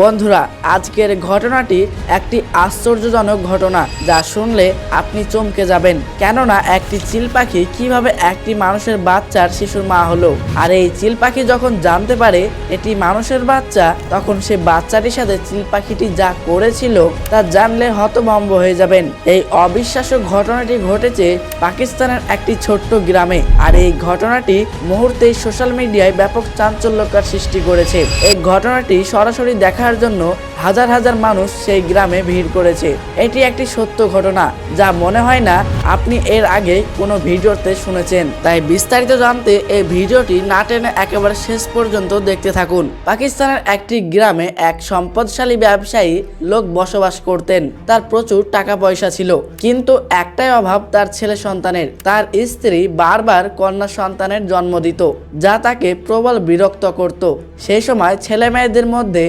বন্ধুরা, আজকের ঘটনাটি একটি আশ্চর্যজনক ঘটনা যা শুনলে আপনি চমকে যাবেন। কেননা একটি চিল পাখি কীভাবে একটি মানুষের বাচ্চার শিশুর মা হলো? আর এই চিল পাখি যখন জানতে পারে এটি মানুষের বাচ্চা, তখন সে বাচ্চাটির সাথে চিল পাখিটি যা করেছিল তা জানলে হতভম্ব হয়ে যাবেন। এই অবিশ্বাস্য ঘটনাটি ঘটেছে পাকিস্তানের একটি ছোট্ট গ্রামে। আর এই ঘটনাটি মুহূর্তেই সোশ্যাল মিডিয়ায় ব্যাপক চাঞ্চল্যকার সৃষ্টি করেছে। এই ঘটনাটি সরাসরি দেখার জন্য হাজার হাজার মানুষ সেই গ্রামে ভিড় করেছে। এটি একটি সত্য ঘটনা, যা মনে হয় না আপনি এর আগে কোনো ভিডিওতে শুনেছেন। তাই বিস্তারিত জানতে এই ভিডিওটি না টেনে একেবারে শেষ পর্যন্ত দেখতে থাকুন। পাকিস্তানের একটি গ্রামে এক সম্পদশালী ব্যবসায়ী লোক বসবাস করতেন। তার প্রচুর টাকা পয়সা ছিল, কিন্তু একটাই অভাব তার ছেলে সন্তানের। তার স্ত্রী বারবার কন্যা সন্তানের জন্ম দিত, যা তাকে প্রবল বিরক্ত করত। সেই সময় ছেলে মেয়েদের মধ্যে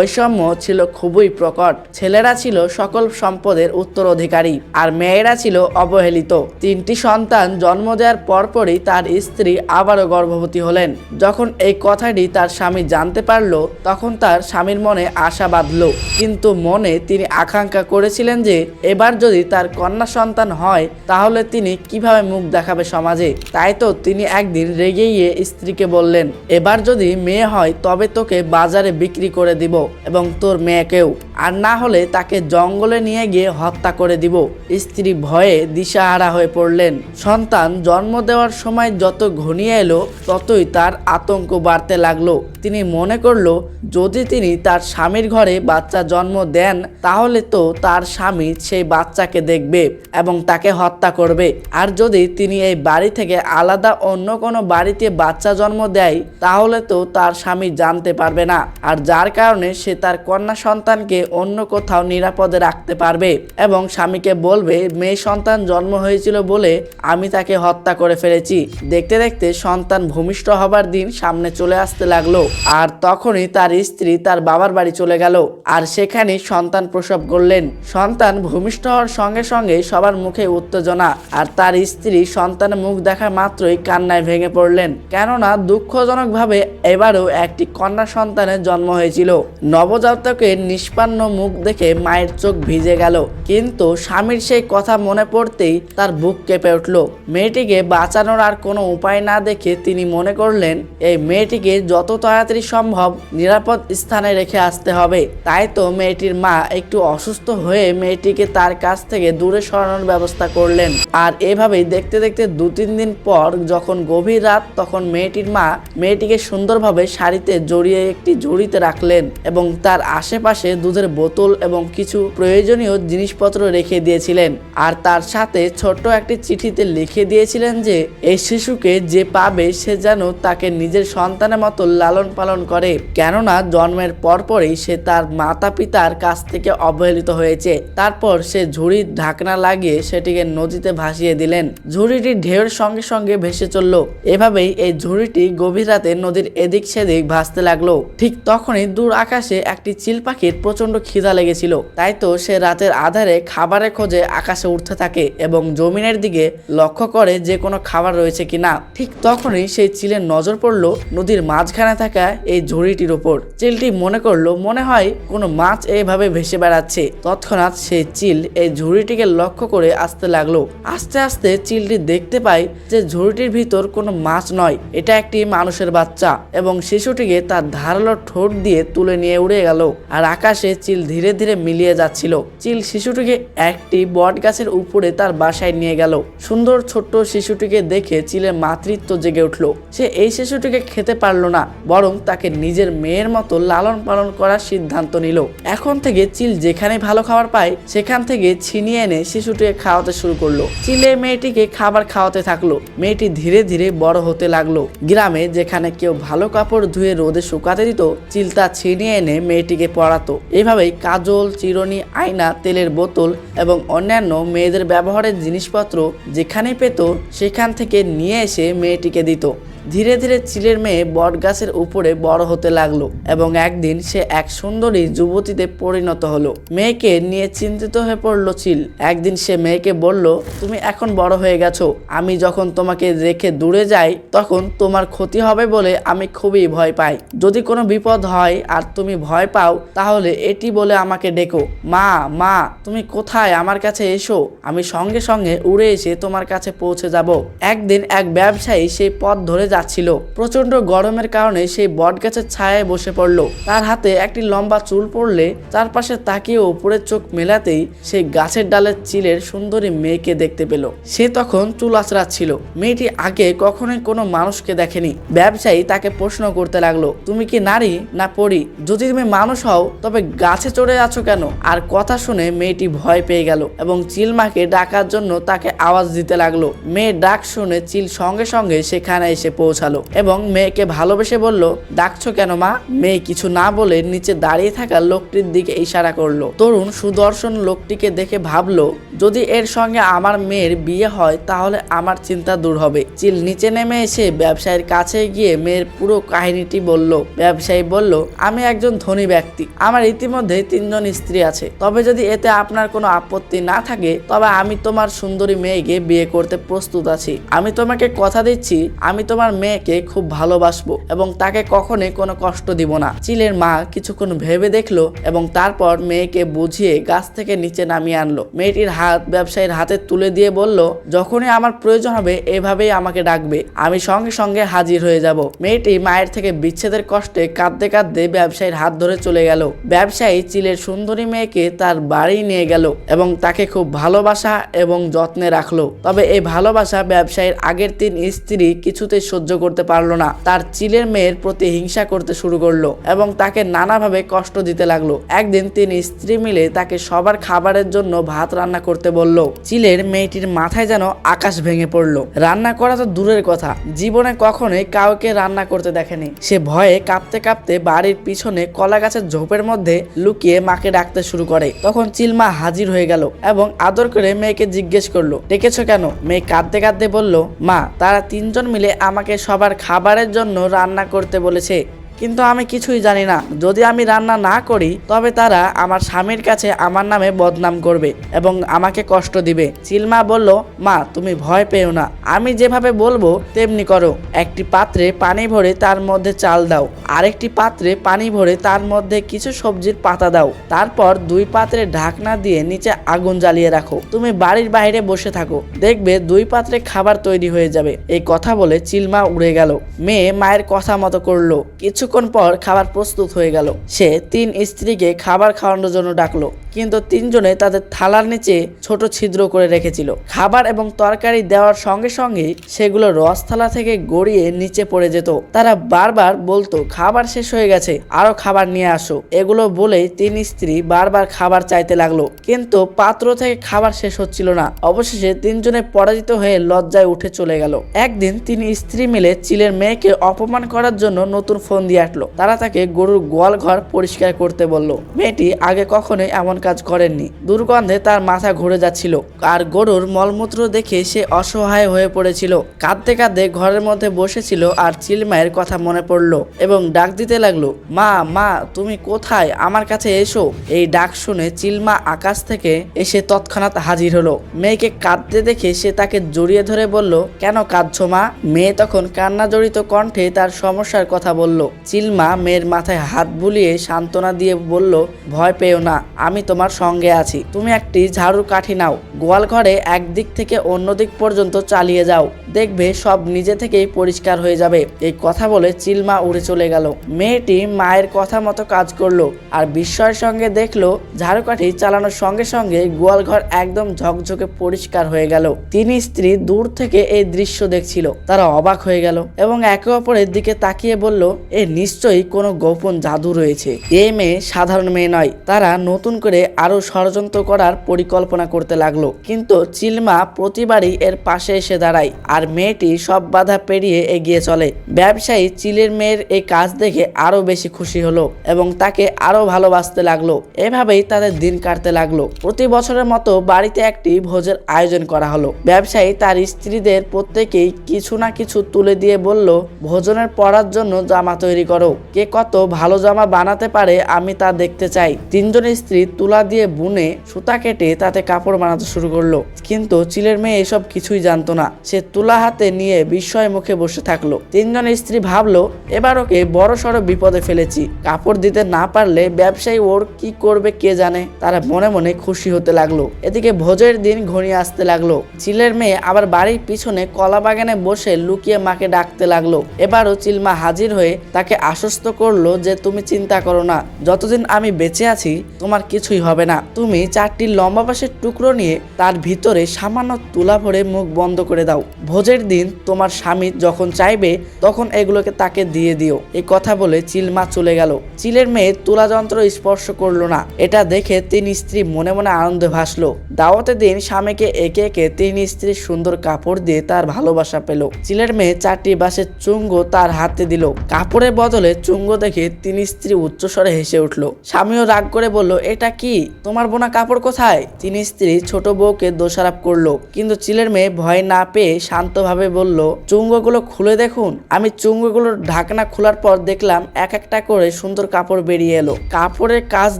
বৈষম্য ছিল খুবই প্রকট। ছেলেরা ছিল সকল সম্পদের উত্তরাধিকারী আর মেয়েরা ছিল অবহেলিত। তিনটি সন্তান জন্ম দেওয়ার পরপরই তার স্ত্রী আবারও গর্ভবতী হলেন। যখন এই কথাটি তার স্বামী জানতে পারল, তখন তার স্বামীর মনে আশা বাঁধল। কিন্তু মনে তিনি আকাঙ্ক্ষা করেছিলেন যে, এবার যদি তার কন্যা সন্তান হয়, তাহলে তিনি কীভাবে মুখ দেখাবে সমাজে? তাই তো তিনি একদিন রেগে গিয়ে স্ত্রীকে বললেন, এবার যদি মেয়ে হয়, তবে তোকে বাজারে বিক্রি করে দিব। এবং তোর মেয়েকেও। আর না হলে তাকে জঙ্গলে নিয়ে গিয়ে হত্যা করে দিব। স্ত্রী ভয়ে দিশাহারা হয়ে পড়লেন। সন্তান জন্ম দেওয়ার সময় যত ঘনিয়ে এলো, ততই তার আতঙ্ক বাড়তে লাগল। তিনি মনে করল, যদি তিনি তার স্বামীর ঘরে বাচ্চা জন্ম দেন, তাহলে তো তার স্বামী সেই বাচ্চাকে দেখবে এবং তাকে হত্যা করবে। আর যদি তিনি এই বাড়ি থেকে আলাদা অন্য কোনো বাড়িতে বাচ্চা জন্ম দেয়, তাহলে তো তার স্বামী জানতে পারবে না। আর যার কারণে সে তার কন্যা সন্তানকে অন্য কোথাও নিরাপদে রাখতে পারবে এবং স্বামীকে বলবে, মেয়ে সন্তান জন্ম হয়েছিল বলে আমি তাকে হত্যা করে ফেলেছি। দেখতে দেখতে সন্তান ভূমিষ্ঠ হবার দিন সামনে চলে আসতে লাগল আর তখনই তার স্ত্রী তার বাবার বাড়ি চলে গেল আর সেখানে সন্তান প্রসব করলেন। সন্তান ভূমিষ্ঠ হওয়ার সঙ্গে সঙ্গে সবার মুখে উত্তেজনা আর তার স্ত্রী সন্তানের মুখ দেখা মাত্রই কান্নায় ভেঙে পড়লেন। কেননা দুঃখজনকভাবে এবারও একটি কন্যা সন্তানের জন্ম হয়েছিল। নবজাতকের নিষ্পান্ন মুখ দেখে মায়ের চোখ ভিজে গেল। কিন্তু স্বামীর সেই কথা মনে পড়তেই তার বুক কেঁপে উঠল। মেয়েটিকে বাঁচানোর আর কোনো উপায় না দেখে তিনি মনে করলেন, এই মেয়েটিকে যত তাড়াতাড়ি সম্ভব নিরাপদ স্থানে রেখে আসতে হবে। তাই তো মেয়েটির মা একটু অসুস্থ হয়ে মেয়েটিকে তার কাছ থেকে দূরে সরানোর ব্যবস্থা করলেন। আর এভাবেই দেখতে দেখতে দু তিন দিন পর যখন গভীর রাত, তখন মেয়েটির মা মেয়েটিকে সুন্দরভাবে শাড়িতে জড়িয়ে একটি ঝুড়িতে রাখলেন এবং তার আশেপাশে দুধের বোতল এবং কিছু প্রয়োজনীয় জিনিসপত্র রেখে দিয়েছিলেন। আর তার সাথে ছোট্ট একটি চিঠিতে লিখে দিয়েছিলেন যে, এই শিশুকে যে পাবে সে যেন তাকে নিজের সন্তানের মতো লালন পালন করে। কেননা জন্মের পরপরই সে তার মাতা পিতার কাছ থেকে অবহেলিত হয়েছে। তারপর সে ঝুড়ির ঢাকনা লাগিয়ে সেটিকে নদীতে ভাসিয়ে দিলেন। ঝুড়িটি ঢেউয়ের সঙ্গে সঙ্গে ভেসে চলল। এভাবেই এই ঝুড়িটি গভীর রাতে নদীর এদিক সেদিক ভাসতে লাগল। ঠিক তখনই দূর আকাশে একটি চিল পাখির প্রচণ্ড খিদা লেগেছিল। তাই তো সে রাতের আধারে খাবারের খোঁজে আকাশে উঠতে থাকে এবং জমিনের দিকে লক্ষ্য করে যে কোনো খাবার রয়েছে কিনা ঠিক তখনই সেই চিলের নজর পড়ল নদীর মাঝখানে থাকা এই ঝুড়িটির ওপর চিলটি মনে করল, মনে হয় কোনো মাছ এইভাবে ভেসে বেড়াচ্ছে। তৎক্ষণাৎ সেই চিল এই ঝুড়িটিকে লক্ষ্য করে আসতে লাগল। আস্তে আস্তে চিলটি দেখতে পায় যে ঝুড়িটির ভিতর কোনো মাছ নয়। এটা একটি মানুষের বাচ্চা এবং শিশুটিকে তার ধারালো ঠোঁট দিয়ে তুলে নিয়ে উড়ে গেল আর আকাশে চিল ধীরে ধীরে মিলিয়ে যাচ্ছিল। চিল শিশুটিকে একটি বট গাছের উপরে তার বাসায় নিয়ে গেল। সুন্দর ছোট্ট শিশুটিকে দেখে চিলের মাতৃত্ব জেগে উঠল। সে এই শিশুটিকে খেতে পারল না, বরং তাকে নিজের মেয়ের মতো লালন পালন করার সিদ্ধান্ত নিল। এখন থেকে চিল যেখানে ভালো খাবার পায়, সেখান থেকে ছিনিয়ে এনে শিশুটিকে খাওয়াতে শুরু করল। চিলে মেয়েটিকে খাবার খাওয়াতে থাকল। মেয়েটি ধীরে ধীরে বড় হতে লাগল। গ্রামে যেখানে কেউ ভালো কাপড় ধুয়ে রোদে শুকাতে দিত, চিল তা ছিনিয়ে এনে মেয়েটিকে পড়াতো। এভাবেই কাজল, চিরনি, আয়না, তেলের বোতল এবং অন্যান্য মেয়েদের ব্যবহারের জিনিসপত্র যেখানে পেত, সেখান থেকে নিয়ে এসে মেয়েটিকে দিত। ধীরে ধীরে চিলের মেয়ে বটগাছের উপরে বড় হতে লাগল এবং একদিন সে এক সুন্দরী যুবতীতে পরিণত হলো। মেয়েকে নিয়ে চিন্তিত হয়ে পড়ল চিল। একদিন সে মেয়েকে বলল, তুমি এখন বড় হয়ে গেছো। আমি যখন তোমাকে রেখে দূরে যাই, তখন তোমার ক্ষতি হবে বলে আমি খুবই ভয় পাই। যদি কোনো বিপদ হয় আর তুমি ভয় পাও, তাহলে এটি বলে আমাকে ডেকো। মা মা, তুমি কোথায়? আমার কাছে এসো। আমি সঙ্গে সঙ্গে উড়ে এসে তোমার কাছে পৌঁছে যাব। একদিন এক ব্যবসায়ী সেই পথ ধরে যাচ্ছিল। প্রচণ্ড গরমের কারণে সেই বটগাছের ছায়ায় বসে পড়ল। তার হাতে একটি লম্বা চুল পড়লে চারপাশে তাকিয়ে উপরের চোখ মেলাতেই সেই গাছের ডালের চিলের সুন্দরী মেয়েকে দেখতে পেল। সে তখন চুল আঁচড়াচ্ছিল। মেয়েটি আগে কখনোই কোনো মানুষকে দেখেনি। ব্যবসায়ী তাকে প্রশ্ন করতে লাগল, তুমি কি নারী না পড়ি যদি তুমি মানুষ হও, তবে গাছে চড়ে আছো কেন? আর কথা শুনে মেয়েটি ভয় পেয়ে গেল এবং চিলমাকে ডাকার জন্য তাকে আওয়াজ দিতে লাগল। মেয়ে ডাক শুনে চিল সঙ্গে সঙ্গে সেখানে এসে পৌঁছালো এবং মেয়েকে ভালোবেসে বলল, ডাকছো কেন মা? মেয়ে কিছু না বলে নিচে দাঁড়িয়ে থাকা লোকটির দিকে ইশারা করল। তরুণ সুদর্শন লোকটিকে দেখে ভাবলো, যদি এর সঙ্গে আমার মেয়ের বিয়ে হয়, তাহলে আমার চিন্তা দূর হবে। চিল নিচে নেমে এসে ব্যবসায়ীর কাছে গিয়ে মেয়ের পুরো কাহিনীটি বলল। ব্যবসায়ী বলল, আমি একজন ধনী ব্যক্তি। আমার ইতিমধ্যে তিনজন স্ত্রী আছে। তবে যদি এতে আপনার কোনো আপত্তি না থাকে, তবে আমি তোমার সুন্দরী মেয়েকে বিয়ে করতে প্রস্তুত আছি। আমি তোমাকে কথা দিচ্ছি। আমি তোমার মেয়েকে খুব ভালোবাসবো এবং তাকে কখনোই কোনো কষ্ট দিব না। চিলের মা কিছুক্ষণ ভেবে দেখল এবং তারপর মেয়েকে বুঝিয়ে গাছ থেকে নিচে নামিয়ে আনলো। মেয়েটির হাত ব্যবসায়ীর হাতে তুলে দিয়ে বলল, যখনই আমার প্রয়োজন হবে, এভাবেই আমাকে ডাকবে। আমি সঙ্গে সঙ্গে হাজির হয়ে যাব। মেয়েটি মায়ের থেকে বিচ্ছেদের কষ্টে কাঁদতে কাঁদতে ব্যবসায়ীর হাত ধরে চলে গেল। ব্যবসায়ী চিলের সুন্দরী মেয়েকে তার বাড়ি নিয়ে গেল এবং তাকে খুব ভালোবাসা এবং যত্নে রাখল। তবে এই ভালোবাসা ব্যবসায়ীর আগের তিন স্ত্রী কিছুতেই সহ্য করতে পারল না। তার চিলের মেয়ের প্রতি হিংসা করতে শুরু করল এবং তাকে নানাভাবে কষ্ট দিতে লাগল। একদিন তিনি স্ত্রী মিলে তাকে সবার খাবারের জন্য ভাত রান্না করতে বলল। চিলের মেয়েটির মাথায় যেন আকাশ ভেঙে পড়ল। রান্না করা তো দূরের কথা। জীবনে কখনোই কাউকে রান্না করতে দেখেনি। সে ভয়ে কাঁপতে কাঁপতে বাড়ির পিছনে কলা গাছের ঝোপের মধ্যে লুকিয়ে মাকে ডাকতে শুরু করে। তখন চিলমা হাজির হয়ে গেল এবং আদর করে মেয়েকে জিজ্ঞেস করল, ডেকেছো কেন? মেয়ে কাঁদতে কাঁদতে বলল, মা, তারা তিনজন মিলে আমাকে সবার খাবারের জন্য রান্না করতে বলেছে। কিন্তু আমি কিছুই জানি না। যদি আমি রান্না না করি, তবে তারা আমার স্বামীর কাছে আমার নামে বদনাম করবে এবং আমাকে কষ্ট দিবে। চিলমা বলল, মা, তুমি ভয় পেও না। আমি যেভাবে বলব, তেমনি করো। একটি পাত্রে পানি ভরে তার মধ্যে চাল দাও। আরেকটি পাত্রে পানি ভরে তার মধ্যে কিছু সবজির পাতা দাও। তারপর দুই পাত্রে ঢাকনা দিয়ে নিচে আগুন জ্বালিয়ে রাখো। তুমি বাড়ির বাইরে বসে থাকো। দেখবে দুই পাত্রে খাবার তৈরি হয়ে যাবে। এই কথা বলে চিলমা উড়ে গেল। মেয়ে মায়ের কথা মতো করল। কিছুক্ষণ পর খাবার প্রস্তুত হয়ে গেল। সে তিন স্ত্রীকে খাবার খাওয়ানোর জন্য ডাকলো, কিন্তু তিনজনে তাদের থালার নিচে ছোট ছিদ্র করে রেখেছিল। খাবার এবং তরকারি দেওয়ার সঙ্গে সঙ্গে সেগুলো রস থালা থেকে গড়িয়ে নিচে পড়ে যেত। তারা বারবার বলতো, খাবার শেষ হয়ে গেছে, আরও খাবার নিয়ে আসো। এগুলো বলেই তিন স্ত্রী বারবার খাবার চাইতে লাগল, কিন্তু পাত্র থেকে খাবার শেষ হচ্ছিল না। অবশেষে তিনজনে পরাজিত হয়ে লজ্জায় উঠে চলে গেল। একদিন তিনি স্ত্রী মিলে চিলের মেয়েকে অপমান করার জন্য নতুন ফোন দিয়ে আটলো তারা তাকে গরুর গোয়াল ঘর পরিষ্কার করতে বলল। মেয়েটি আগে কখনোই এমন কাজ করেননি। দুর্গন্ধে তার মাথা ঘুরে যাচ্ছিল আর গরুর মলমূত্র দেখে সে অসহায় হয়ে পড়েছিল। কাঁদতে কাঁদতে ঘরের মধ্যে বসেছিল আর চিলমায়ের কথা মনে পড়ল এবং ডাক দিতে লাগল, মা মা, তুমি কোথায়? আমার কাছে এসো। এই ডাক শুনে চিলমা আকাশ থেকে এসে তৎক্ষণাৎ হাজির হলো। মেয়েকে কাঁদতে দেখে সে তাকে জড়িয়ে ধরে বলল, কেন কাঁদছো মা? মেয়ে তখন কান্না জড়িত কণ্ঠে তার সমস্যার কথা বলল। চিলমা মেয়ের মাথায় হাত বুলিয়ে সান্ত্বনা দিয়ে বলল, ভয় পেও না, আমি তোমার সঙ্গে আছি। তুমি একটি ঝাড়ু কাঠি নাও। গোয়াল ঘরে একদিক থেকে অন্য দিক পর্যন্ত চালিয়ে যাও। দেখবে সব নিজে থেকেই পরিষ্কার হয়ে যাবে। এই কথা বলে চিলমা উড়ে চলে গেল। মেয়েটি মায়ের কথা মতো কাজ করল আর বিস্ময়ের সঙ্গে দেখল ঝাড়ুকাঠি চালানোর সঙ্গে সঙ্গে গোয়াল ঘর একদম ঝকঝকে পরিষ্কার হয়ে গেল। তিনি স্ত্রী দূর থেকে এই দৃশ্য দেখছিল। তারা অবাক হয়ে গেল এবং একে অপরের দিকে তাকিয়ে বলল, এ নিশ্চয়ই কোনো গোপন জাদু রয়েছে। এ মেয়ে সাধারণ মেয়ে নয়। তারা নতুন করে আরও ষড়যন্ত্র করার পরিকল্পনা করতে লাগল। কিন্তু চিলমা প্রতিবারই এর পাশে এসে দাঁড়ায় আর মেয়েটি সব বাধা পেরিয়ে এগিয়ে চলে। ব্যবসায়ী চিলের মেয়ের এই কাজ দেখে আরও বেশি খুশি হলো এবং তাকে আরও ভালোবাসতে লাগল। এভাবেই তাদের দিন কাটতে লাগল। প্রতি বছরের মতো বাড়িতে একটি ভোজের আয়োজন করা হলো। ব্যবসায়ী তার স্ত্রীদের প্রত্যেকেই কিছু না কিছু তুলে দিয়ে বলল, ভোজনের পরার জন্য জামা তৈরি করো। কে কত ভালো জামা বানাতে পারে আমি তা দেখতে চাই। তিনজন স্ত্রী তুলা দিয়ে বুনে সুতা কেটে তাতে কাপড় বানাতে শুরু করল। কিন্তু চিলের মেয়ে এসব কিছুই জানতো না। সে তুলা হাতে নিয়ে বিস্ময় মুখে বসে থাকল। তিনজন স্ত্রী ভাবলো, এবার ওকে বড় সড়ো বিপদে ফেলেছি। কাপড় দিতে না পারলে ব্যবসায়ী ওর কি করবে কে জানে? তারা মনে মনে খুশি হতে লাগল। এদিকে ভোজের দিন ঘনিয়ে আসতে লাগল। চিলের মেয়ে আবার বাড়ির পিছনে কলা বাগানে বসে লুকিয়ে মাকে ডাকতে লাগল। এবারও চিলমা হাজির হয়ে তাকে আশ্বস্ত করল যে তুমি চিন্তা করো না। যতদিন আমি বেঁচে আছি, তোমার কিছুই হবে না। তুমি চারটি লম্বা বাঁশের টুকরো নিয়ে তার ভিতরে সামান্য তুলা ভরে মুখ বন্ধ করে দাও। ভোজের দিন তোমার স্বামী যখন চাইবে, তখন এগুলোকে তাকে দিয়ে দিও। এই কথা বলে চিলমা চলে গেল। চিলের মেয়ে তুলা যন্ত্র স্পর্শ করল না। এটা দেখে তিন স্ত্রী মনে মনে আনন্দে ভাসলো। দাওয়াতের দিন স্বামীকে একে একে তিন স্ত্রীর সুন্দর কাপড় দিয়ে তার ভালোবাসা পেল। চিলের মেয়ে চারটি বাঁশের চুঙ্গ তার হাতে দিল। কাপড়ের বদলে চুঙ্গ দেখে তিন স্ত্রী উচ্চস্বরে হেসে উঠল। স্বামীও রাগ করে বলল, এটা কি? তোমার বোনা কাপড় কোথায়? তিন স্ত্রী ছোট বউকে দোষারোপ করল, কিন্তু চিলের মেয়ে ভয় না পেয়ে শান্তভাবে বলল, চুঙ্গগুলো খুলে দেখুন। আমি চুঙ্গগুলোর ঢাকনা খোলার পর দেখলাম এক একটা করে সুন্দর কাপড় বেরিয়ে এলো। কাপড়ের কাজ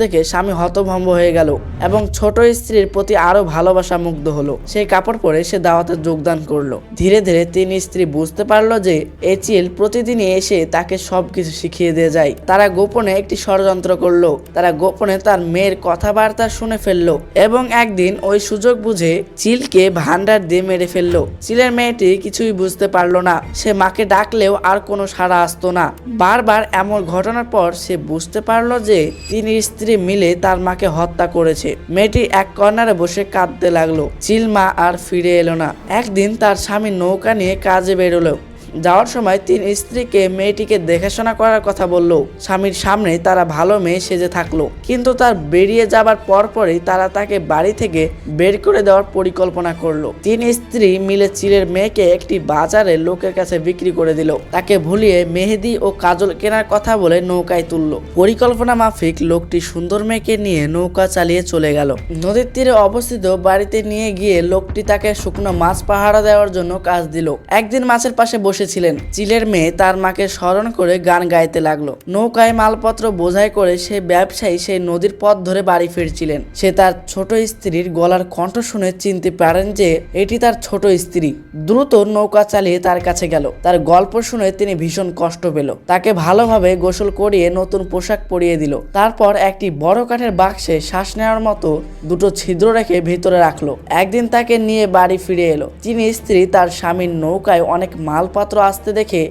দেখে স্বামী হতভম্ব হয়ে গেল এবং ছোট স্ত্রীর প্রতি আরও ভালোবাসা মুগ্ধ হলো। সেই কাপড় পরে সে দাওয়াতে যোগদান করল। ধীরে ধীরে তিন স্ত্রী বুঝতে পারল যে এই চিল প্রতিদিনই এসে তাকে সবকিছু শিখিয়ে দিয়ে যায়। তারা গোপনে একটি ষড়যন্ত্র করল। তারা গোপনে তার মেয়ের কথাবার্তা শুনে ফেলল এবং একদিন ওই সুযোগ বুঝে চিলকে ভান্ডার দিয়ে মেরে ফেলল। চিলের মেয়েটি কিছুই বুঝতে পারল না। সে মাকে ডাকলেও আর কোনো সাড়া আসতো না। বারবার এমন ঘটনার পর সে বুঝতে পারল যে তিনি স্ত্রী মিলে তার মাকে হত্যা করেছে। মেয়েটি এক কর্নারে বসে কাঁদতে লাগল। চিল মা আর ফিরে এলো না। একদিন তার স্বামী নৌকা নিয়ে কাজে বেরোলো। যাওয়ার সময় তিন স্ত্রীকে মেয়েটিকে দেখাশোনা করার কথা বলল। স্বামীর সামনে তারা ভালো মেয়ে সেজে থাকল। কিন্তু তার বেরিয়ে যাবার পরপরই তারা তাকে বাড়ি থেকে বের করে দেওয়ার পরিকল্পনা করল। তিন স্ত্রী মিলে চিলের মেয়েকে একটি বাজারে লোকের কাছে বিক্রি করে দিল। তাকে ভুলিয়ে মেহেদি ও কাজল কেনার কথা বলে নৌকায় তুললো। পরিকল্পনা মাফিক লোকটি সুন্দর মেয়েকে নিয়ে নৌকা চালিয়ে চলে গেল। নদীর তীরে অবস্থিত বাড়িতে নিয়ে গিয়ে লোকটি তাকে শুকনো মাছ পাহারা দেওয়ার জন্য কাজ দিল। একদিন মাছের পাশে বসেছিলেন চিলের মেয়ে তার মাকে স্মরণ করে গান গাইতে লাগল। নৌকায় মালপত্র বোঝাই করে সে ব্যবসায়ী সেই নদীর পথ ধরে বাড়ি ফিরছিলেন। সে তার ছোট স্ত্রীর গলার কণ্ঠ শুনে চিনতে পারেন যে, এটি তার ছোট স্ত্রী। দ্রুত নৌকা চালিয়ে তার কাছে গেল। তার গল্প শুনে তিনি ভীষণ কষ্ট পেল। তাকে ভালোভাবে গোসল করিয়ে নতুন পোশাক পরিয়ে দিল। তারপর একটি বড় কাঠের বাক্সে শ্বাস নেওয়ার মতো দুটো ছিদ্র রেখে ভিতরে রাখল। একদিন তাকে নিয়ে বাড়ি ফিরে এলো। তিনি স্ত্রী তার স্বামীর নৌকায় অনেক মালপত্র আসতে দেখে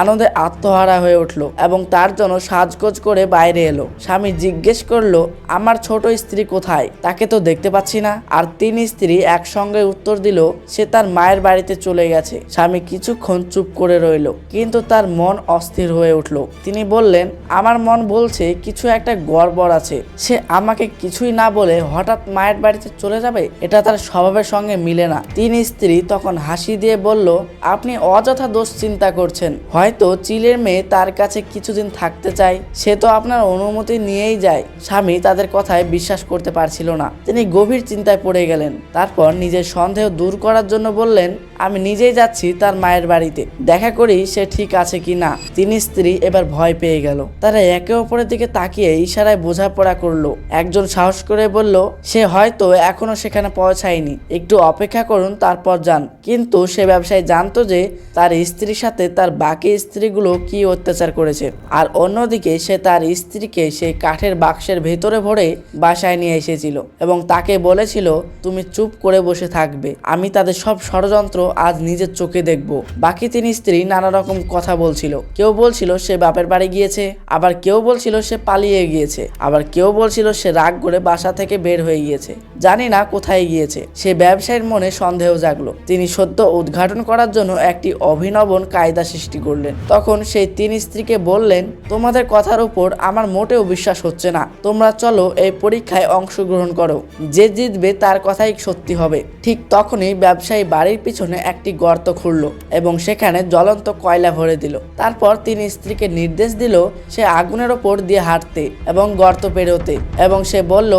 আনন্দে আত্মহারা হয়ে উঠল এবং তার জন্য সাজগোজ করে বাইরে এলো। স্বামী জিজ্ঞেস করল, আমার ছোট স্ত্রী কোথায়? তাকে তো দেখতে পাচ্ছি না। আর তিন স্ত্রী একসঙ্গে উত্তর দিল, সে তার মায়ের বাড়িতে চলে গেছে। স্বামী কিছুক্ষণ চুপ করে রইল, কিন্তু তার মন অস্থির হয়ে উঠল। তিনি বললেন, আমার মন বলছে কিছু একটা গড়বড় আছে। সে আমাকে কিছুই না বলে হঠাৎ মায়ের বাড়িতে চলে যাবে? এটা তার স্বভাবের সঙ্গে মিলে না। তিন স্ত্রী তখন হাসি দিয়ে বলল, আপনি অযথা দোষ চিন্তা করছেন। হয়তো চিলের মেয়ে তার কাছে কিছুদিন থাকতে চায়। সে তো আপনার অনুমতি নিয়েই যায়। স্বামী তাদের কথায় বিশ্বাস করতে পারছিল না। তিনি গভীর চিন্তায় পড়ে গেলেন। তারপর নিজের সন্দেহ দূর করার জন্য বললেন, আমি নিজেই যাচ্ছি তার মায়ের বাড়িতে। দেখা করি সে ঠিক আছে কি না? তিনি স্ত্রী এবার ভয় পেয়ে গেল। তারা একে অপরের দিকে তাকিয়ে ইশারায় বোঝাপড়া করল। একজন সাহস করে বলল, সে হয়তো এখনও সেখানে পৌঁছায়নি। একটু অপেক্ষা করুন, তারপর যান। কিন্তু সে ব্যবসায়ী জানতো যে তার স্ত্রীর সাথে তার বাকি স্ত্রীগুলো কি অত্যাচার করেছে? আর অন্যদিকে সে তার স্ত্রীকে সেই কাঠের বাক্সের ভেতরে ভরে বাসায় নিয়ে এসেছিল এবং তাকে বলেছিল, তুমি চুপ করে বসে থাকবে। আমি তাদের সব ষড়যন্ত্র আজ নিজের চোখে দেখব। বাকি তিন স্ত্রী নানা রকম কথা বলছিল। কেউ বলছিল, সে বাপের বাড়ি গিয়েছে। আবার কেউ বলছিল, সে পালিয়ে গিয়েছে। আবার কেউ বলছিল, সে রাগ করে বাসা থেকে বের হয়ে গিয়েছে। জানি না কোথায় গিয়েছে। সে ব্যবসায়ীর মনে সন্দেহ জাগলো। তিনি সদ্য উদ্ঘাটন করার জন্য একটি অভিনবন কায়দা সৃষ্টি করলেন। তখন সেই তিন স্ত্রীকে বললেন, তোমাদের কথার উপর আমার মোটেও বিশ্বাস হচ্ছে না। তোমরা চলো এই পরীক্ষায় অংশগ্রহণ করো। যে জিতবে তার কথাই সত্যি হবে। ঠিক তখনই ব্যবসায়ী বাড়ির পিছনে একটি গর্ত খুঁড়ল এবং সেখানে জ্বলন্ত কয়লা ভরে দিল। তারপর তিনি স্ত্রীকে নির্দেশ দিল, সে আগুনের ওপর দিয়ে হাঁটতে এবং গর্ত পেরোতে। এবং সে বলল,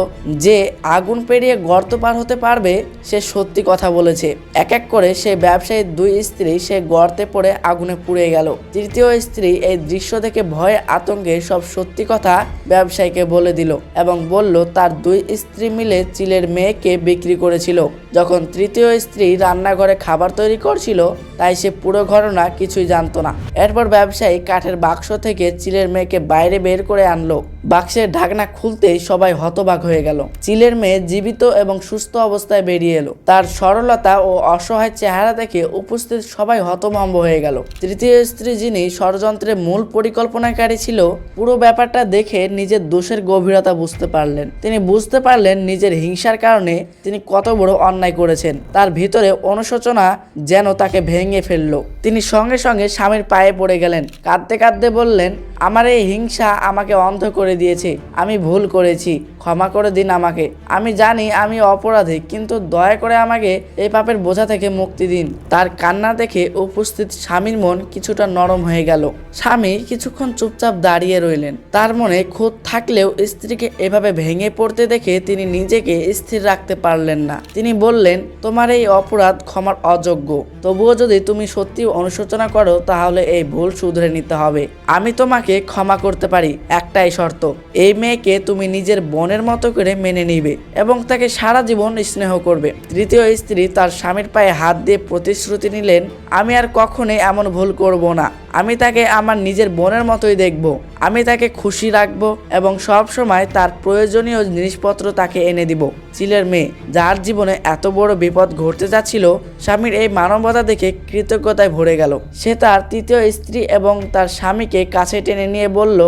যে আগুন পেরিয়ে গর্ত পার হতে পারবে, সে সত্যি কথা বলেছে। এক এক করে সে ব্যবসায়ীর দুই স্ত্রী সে গর্তে পড়ে আগুনে পুড়ে গেল। তৃতীয় স্ত্রী এই দৃশ্য দেখে ভয়ে আতঙ্কে সব সত্যি কথা ব্যবসায়ীকে বলে দিল এবং বলল, তার দুই স্ত্রী মিলে চিলের মেয়েকে বিক্রি করেছিল। যখন তৃতীয় স্ত্রী রান্নাঘরে খাবার তৈরি করছিল, তাই সে পুরো ঘটনা কিছুই জানতো না। এরপর ব্যবসায়ী কাঠের বাক্স থেকে চিলের মেয়েকে বাইরে বের করে আনলো। বাক্সের ঢাকনা খুলতেই সবাই হতবাক হয়ে গেল। চিলের মেয়ে জীবিত এবং সুস্থ অবস্থায় বেরিয়ে এলো। তার সরলতা ও অসহায় চেহারা দেখে উপস্থিত সবাই হতভম্ব হয়ে গেল। তৃতীয় স্ত্রী যিনি ষড়যন্ত্রের মূল পরিকল্পনাকারী ছিল, পুরো ব্যাপারটা দেখে নিজের দোষের গভীরতা বুঝতে পারলেন। তিনি বুঝতে পারলেন নিজের হিংসার কারণে তিনি কত বড় অন্যায় করেছেন। তার ভিতরে অনুশোচনা যেন তাকে ভেঙে ফেলল। তিনি সঙ্গে সঙ্গে স্বামীর পায়ে পড়ে গেলেন। কাঁদতে কাঁদতে বললেন আমার এই হিংসা আমাকে অন্ধ করে দিয়েছে। আমি ভুল করেছি। ক্ষমা করে দিন আমাকে। আমি জানি আমি অপরাধী, কিন্তু দয়া করে আমাকে এই পাপের বোঝা থেকে মুক্তি দিন। তার কান্না দেখে উপস্থিত স্বামীর মন কিছুটা নরম হয়ে গেল। স্বামী কিছুক্ষণ চুপচাপ দাঁড়িয়ে রইলেন। তার মনে খুঁত থাকলেও স্ত্রীকে এভাবে ভেঙে পড়তে দেখে তিনি নিজেকে স্থির রাখতে পারলেন না। তিনি বললেন, তোমার এই অপরাধ ক্ষমার অযোগ্য। তবুও যদি তুমি সত্যি অনুশোচনা করো, তাহলে এই ভুল শুধরে নিতে হবে। আমি তোমাকে ক্ষমা করতে পারি, একটাই শর্ত। এই মেয়েকে তুমি নিজের বোনের মতো করে মেনে নিবে এবং তাকে সারা জীবন স্নেহ করবে। তৃতীয় স্ত্রী তার স্বামীর পায়ে হাত দিয়ে প্রতিশ্রুতি নিলেন, আমি আর কখনোই এমন ভুল করব না। আমি তাকে আমার নিজের বোনের মতোই দেখব। আমি তাকে খুশি রাখব এবং সব সময় তার প্রয়োজনীয় জিনিসপত্র তাকে এনে দিব। চিলের মেয়ে, যার জীবনে এত বড় বিপদ ঘটতে যাচ্ছিল, স্বামীর এই মানবতা দেখে কৃতজ্ঞতায় ভরে গেল। সে তার তৃতীয় স্ত্রী এবং তার স্বামীকে কাছে টেনে নিয়ে বলল,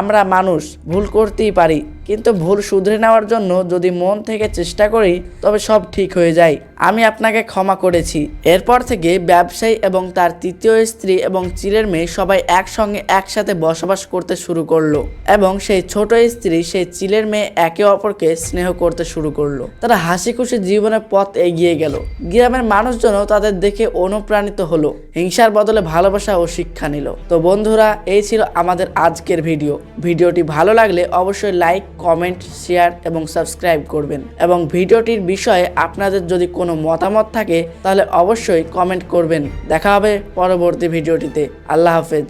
আমরা মানুষ, ভুল করতেই পারি। কিন্তু ভুল শুধরে নেওয়ার জন্য যদি মন থেকে চেষ্টা করি, তবে সব ঠিক হয়ে যায়। আমি আপনাকে ক্ষমা করেছি। এরপর থেকে ব্যবসায়ী এবং তার তৃতীয় স্ত্রী এবং চিলের মেয়ে সবাই একসঙ্গে একসাথে বসবাস করতে শুরু করল এবং সেই ছোট স্ত্রী সেই চিলের মেয়ে একে অপরকে স্নেহ করতে শুরু করল। তারা হাসি খুশি জীবনের পথ এগিয়ে গেল। গ্রামের মানুষজনও তাদের দেখে অনুপ্রাণিত হলো। হিংসার বদলে ভালোবাসা ও শিক্ষা নিল। তো বন্ধুরা, এই ছিল আমাদের আজকের ভিডিও। ভিডিওটি ভালো লাগলে অবশ্যই লাইক কমেন্ট শেয়ার এবং সাবস্ক্রাইব করবেন। এবং ভিডিওটির বিষয়ে আপনাদের যদি কোনো মতামত থাকে, তাহলে অবশ্যই কমেন্ট করবেন। দেখা হবে পরবর্তী ভিডিওটিতে। আল্লাহ হাফেজ।